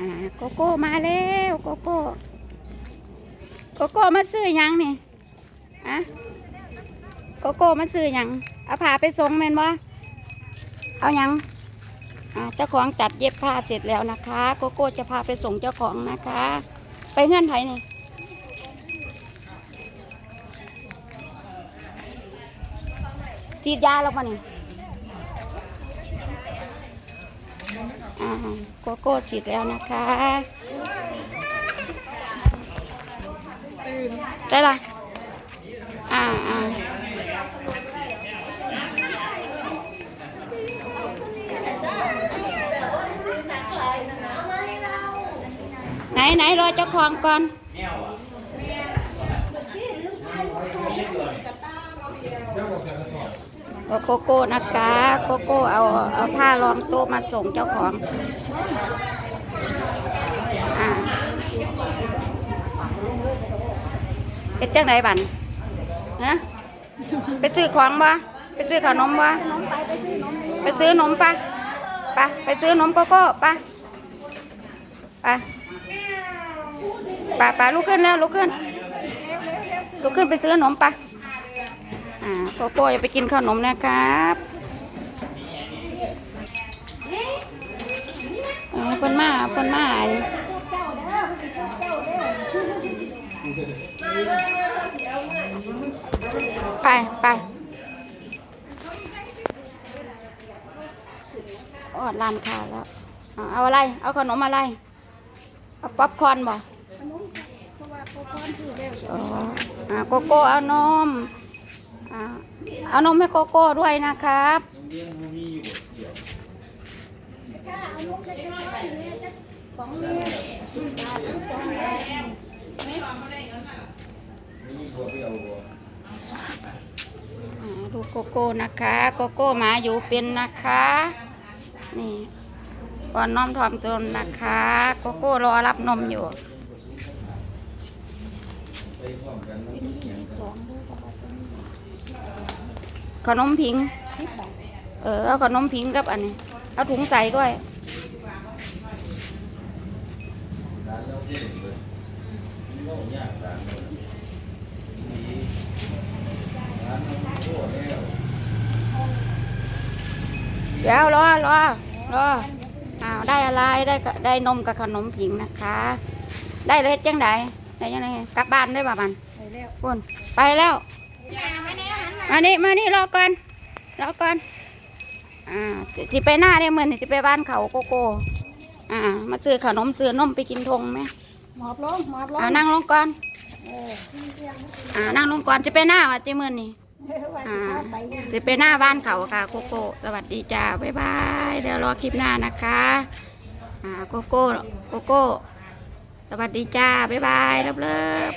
อ่าโกโก้มาแล้วโกโก้โกโก้มาซื้อยังนี่อะโกโก้มาซื้อยังเอาผ้าไปส่งแม่นบ่เอายังอ่าเจ้าของจัดเย็บผ้าเสร็จแล้วนะคะ โกโก้จะพาไปส่งเจ้าของนะคะ ไปเงื่อนไขนี่ฉีดยาแล้วป่ะนี่ อ่าโกโก้ฉีดแล้วนะคะได้ละอ่าอ่าไหนไหนรอเจ้าของก่อน โกโก้นะคะโกโก้เอาเอาผ้ารองโต๊ะมาส่งเจ้าของอ่าเป็นจังไหนบันฮะไปซื้อของบ่ไปซื้อขนมบ่ไปซื้อนมปะไปไปซื้อนมโกโก้ปะปไปไปลุกขึ้นแล้วลุกขึ้นลุกขึ้นไปซื้อนมปะ อ่าโกโก้อย่าไปกินขนมนะครับเออคนมาคนมาไปไปอดร้านค้าแล้ว เอาอะไร เอาขนมอะไร เอาป๊อปคอร์นบ่อ๋ออ่าโกโก้เอานม เอานมให้โกโก้ด้วยนะครับดูโกโก้นะคะ โกโก้หมาอยู่เป็นนะคะ นี่ก่อนน้อมถ่อมตนนะคะ โกโก้รอรับนมอยู่ ขนมผิง เออเอาขนมผิงกับอันนี้ เอาถุงใส่ด้วย เดี๋ยวรอรอรออ้าวได้อะไรได้กะได้นมกับขนมผิงนะคะ ได้เลยจังไดได้ยังไงกลับบ้านได้ป่ะมันปุ่นไปแล้ว มานี่มานี่รอก่อนรอก่อนอ่าสิไปหน้าได้เหมือนสิไปบ้านเขาโกโก้อ่า มาซื้อขนมซื้อนมไปกินทงไหมหมอบลงหมอบลงอ่านั่งลงก่อนเอออ่านั่งลงก่อนจะไปหน้าว่ะเจมื่อนี่ว่าอ่าสิพาไปเนี่ยจะไปหน้าบ้านเขาค่ะโกโก้สวัสดีจ้าบ๊ายบายเดี๋ยวรอคลิปหน้านะคะอ่าโกโก้โกโก้สวัสดีจ้าบ๊ายบายเลิฟเลิฟ